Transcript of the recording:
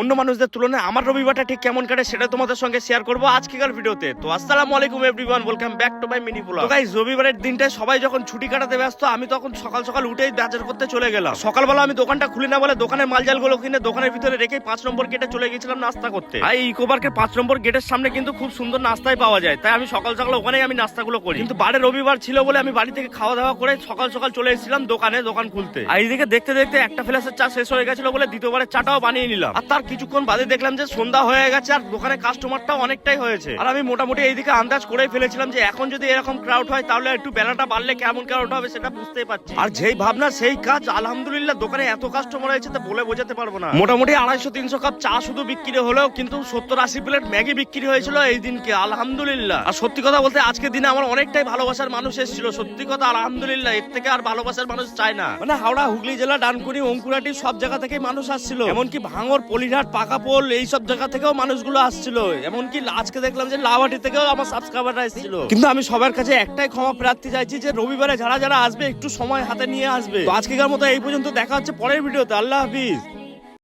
অন্য মানুষদের তুলনায় আমার রবিবারটা ঠিক কেমন কাটে সেটা তোমাদের সঙ্গে শেয়ার করব আজকেকার ভিডিওতে। তো আসসালামু আলাইকুম everyone welcome back to my mini blog guys রবিবারের দিনটায় সবাই যখন ছুটি কাটাতে ব্যস্ত, আমি তখন সকাল সকাল উঠেই বাজার করতে চলে গেলাম। সকালবেলা আমি দোকানটা খুলি না বলে দোকানের মালজালগুলো কিনে দোকানের ভিতরে রেখে পাঁচ নম্বর গেটে চলে গেছিলাম নাস্তা করতে। আর ইকো পার্কের পাঁচ নম্বর গেটের সামনে কিন্তু খুব সুন্দর নাস্তাই পাওয়া যায়, তাই আমি সকাল সকাল ওখানেই আমি নাস্তাগুলো করি। কিন্তু বারে রবিবার ছিল বলে আমি বাড়ি থেকে খাওয়া দাওয়া করে সকাল সকাল চলে এসেছিলাম দোকানে দোকান খুলতে। আর এইদিকে দেখতে দেখতে একটা ফ্ল্যাশের চা শেষ হয়ে গেছিল বলে দ্বিতীয়বারের চাটাও বানিয়ে নিলাম। আর তার কিছুক্ষণ বাদে দেখলাম যে সন্ধ্যা হয়ে গেছে আর দোকানে কাস্টমারটাও অনেকটাই হয়েছে। আর আমি মোটামুটি এইদিকে আন্দাজ করে ফেলেছিলাম যে এখন যদি এরকম ক্রাউড হয়, তাহলে একটু বেলাটা বাড়লে কেমন ক্রাউড হবে সেটা বুঝতেই পারছি। আর যেই ভাবনা, সেই কাজ, আলহামদুলিল্লাহ দোকানে এত কাস্টমার হয়েছে তা বলে বোঝাতে পারব না। মোটামুটি আড়াইশো, তিনশো কাপ চা শুধু বিক্রি হলেও কিন্তু সত্তর আশি প্লেট ম্যাগি বিক্রি হয়েছিল এই দিনকে, আলহামদুলিল্লাহ। আর সত্যি কথা বলতে আজকের দিনে আমার অনেকটাই ভালোবাসার মানুষ এসেছিল। সত্যি কথা, আলহামদুলিল্লাহ, এর থেকে আর ভালোবাসার মানুষ চায় না। মানে হাওড়া, হুগলি জেলা, ডানকুনি, অঙ্কুরাটি সব জায়গা থেকে মানুষ আসছিল। এমনকি ভাঙর পলিঘাট পাকাপোল এই সব জায়গা থেকেও মানুষগুলো আসছিল। এমনকি আজকে দেখলাম যে লাভাটি থেকেও আমার সাবস্ক্রাইবাররা এসেছিল। কিন্তু আমি সবার কাছে একটাই ক্ষমা প্রার্থী চাইছি যে রবিবারে যারা যারা আসবে একটু সময় হাতে নিয়ে আসবে। তো আজকেকার মতো এই পর্যন্ত দেখা হচ্ছে পরের ভিডিওতে। আল্লাহ হাফিজ।